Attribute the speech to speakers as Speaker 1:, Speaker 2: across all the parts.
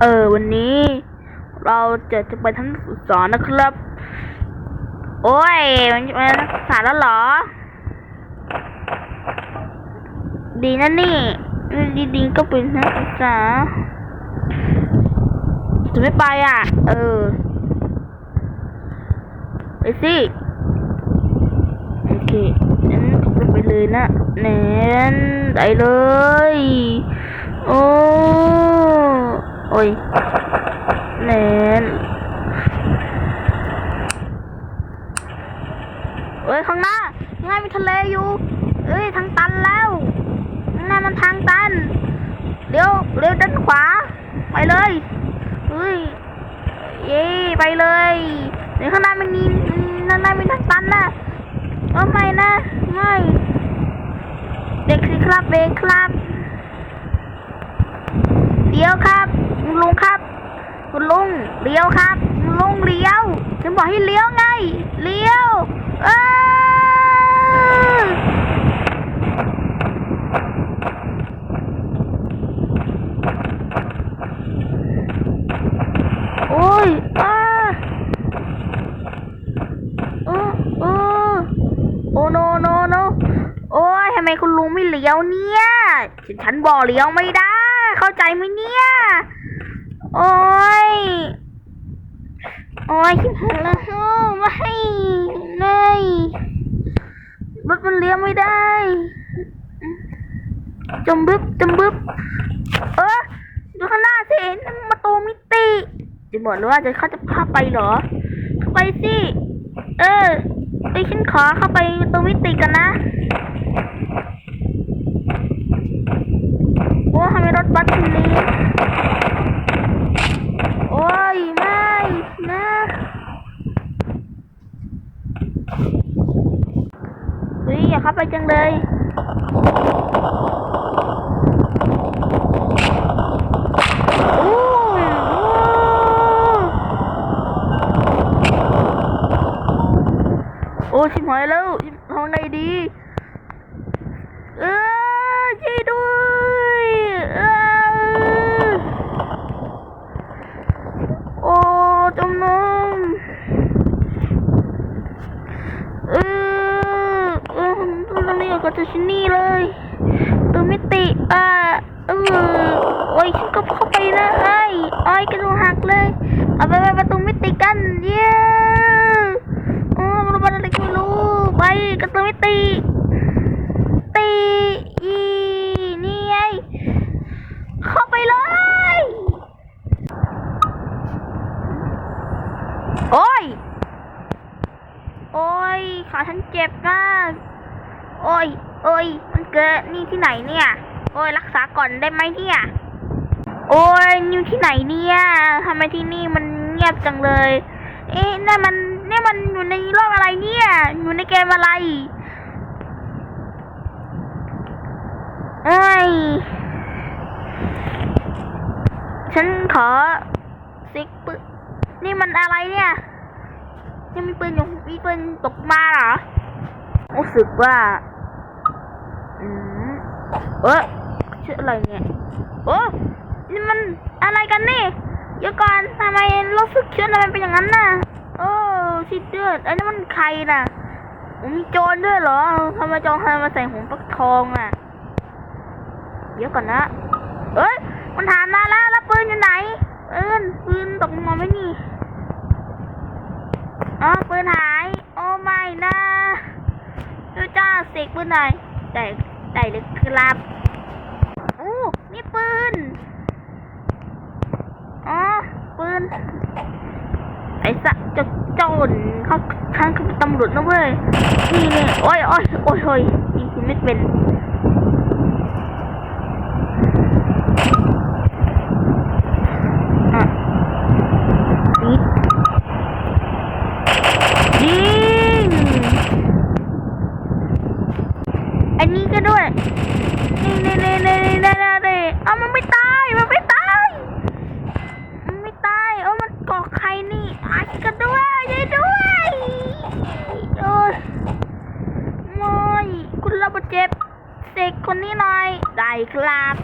Speaker 1: เออ วันนี้ เราจะจะไปทั้งสอนนะครับ โอ้ย มันมันนักศึกษาแล้วเหรอ ดีนะนี่ดีๆก็เป็นนักศึกษาจะไม่ไปอะ เออ ไปสิโอเคงั้นขับรถไปเลยนะแนนได้เลย โอ้ โอ้ยแนนเอ้ยข้างหน้าข้างหน้ามีทะเลอยู่เอ้ยทางตันแล้วข้างหน้ามันทางตันเลี้ยวเลี้ยวด้านขวา ไปเลยเฮ้ยเย้ไปเลยเดี๋ยวข้างหน้ามันมีข้างหน้ามีทางตันนะเออไม่นะไม่เด็กสิครับเบรกครับเลี้ยวครับ คุณลุงครับ คุณลุงเลี้ยวครับคุณลุงเลี้ยวฉันบอกให้เลี้ยวไง เลี้ยว เออโอ้ยอ้าเออเออโอ้โนโนโนโอ้ยทำไมคุณลุงไม่เลี้ยวเนี่ย ฉันบอกเลี้ยวไม่ได้ เข้าใจไหมเนี่ย โอ้ย โอ้ยคิดหายแล้วไม่เลยรถมันเลี้ยวไม่ได้ จมบึบจมบึบเออดูข้างหน้าสินั่นประตูมิติจะบอกเลยว่าจะเขาจะพาไปเหรอเข้าไปสิ เออไอยฉันขอเข้าไปประตูมิติกันนะโอ้ทำไมรถบัสถึงนี้โอ้ย ไม่นะเฮ้ยอย่าเข้าไปจังเลย โอ้ยโอ้ชิบหาย แล้วทำไงดี เออช่วยด้วยเออโอ้จมน้ำเออเออตอนนี้ก็จะชินี่เลยตัวไม่ติอะเออโอ้ยฉันก็เข้าไปนะไอ้ไอ้กระดูกหักเลย เอาไปไปประตูไม่ติกันเย้โอ้มันเป็นอะไรก็ไม่รู้ไป กระตูไม่ติตีอีนี่ไงเข้าไปเลย โอ้ย โอ้ยขาฉันเจ็บมากโอ้ย โอ้ย มันเกิดนี่ที่ไหนเนี่ย โอ้ย รักษาก่อนได้ไหมเนี่ย โอ้ยนี่ที่ไหนเนี่ยทำไมที่นี่มันเงียบจังเลย เอ๊ะนั่นมัน นี่มันอยู่ในโลกอะไรเนี่ย อยู่ในเกมอะไร เอ้ย ฉันขอซิกปืนนี่มันอะไรเนี่ยยังมีปืนอยู่มีปืนตกมาเหรอ รู้สึกว่า อืมเออชื่ออะไรเนี่ยโอ้นี่มันอะไรกันนี่เดี๋ยวก่อนทำไมรู้สึกเชื่อทำไมเป็นอย่างนั้นน่ะโอ้ ชิเดือดอันนี้มันใครน่ะผมมีโจรด้วยเหรอทำไมโจรทำไมมาใส่หัวปักทองอะ เดี๋ยวก่อนนะ เอ้ย มันถามมาแล้วแล้วปืนอยู่ไหนปืนปืนตกมาไหมนี่อ๋อปืนหาย โอ้ไม่นะดูจ้าเสกปืนหน่อยได้ได้เลยครับโอ้นี่ปืน อ๋อ ปืน ไอ้สะจะโจรเขาฉันคือตำรวจนะเว้ยนี่นี่โอ้ยโอ้ยโอ้ยโอ้ยนี่คือไม่เป็นอันนี้ก็ด้วย นี่นี่นี่นี่นี่นี่นี่เอามันไม่ตาย เจ็บเด็กคนนี้หน่อย ได้ครับ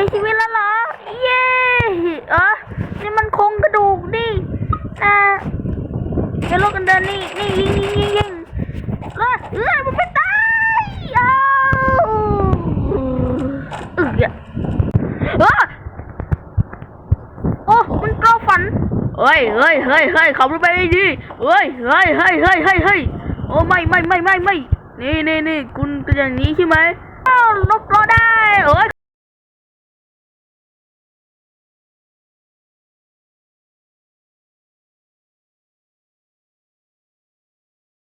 Speaker 1: มีชีวิตแล้วเหรอ เย้เออนี่มันโครงกระดูกดิอ่าเดี๋ยวโลกกันเดินนี่นี่ยิงยิงยิงยิงเออเออมันไม่ตายอ้าเออเออโอ้มันเกาฝันเฮ้ยเฮ้ยเฮ้ยเฮ้ยขับรถไปดีเฮ้ยเฮ้ยเฮ้ยเฮ้ยเฮ้ยเฮ้ยโอ้ไม่ไม่ไม่ไม่ไม่นี่นี่นี่คุณเป็นอย่างนี้ใช่ไหมอ้าวลบราได้เอ้ย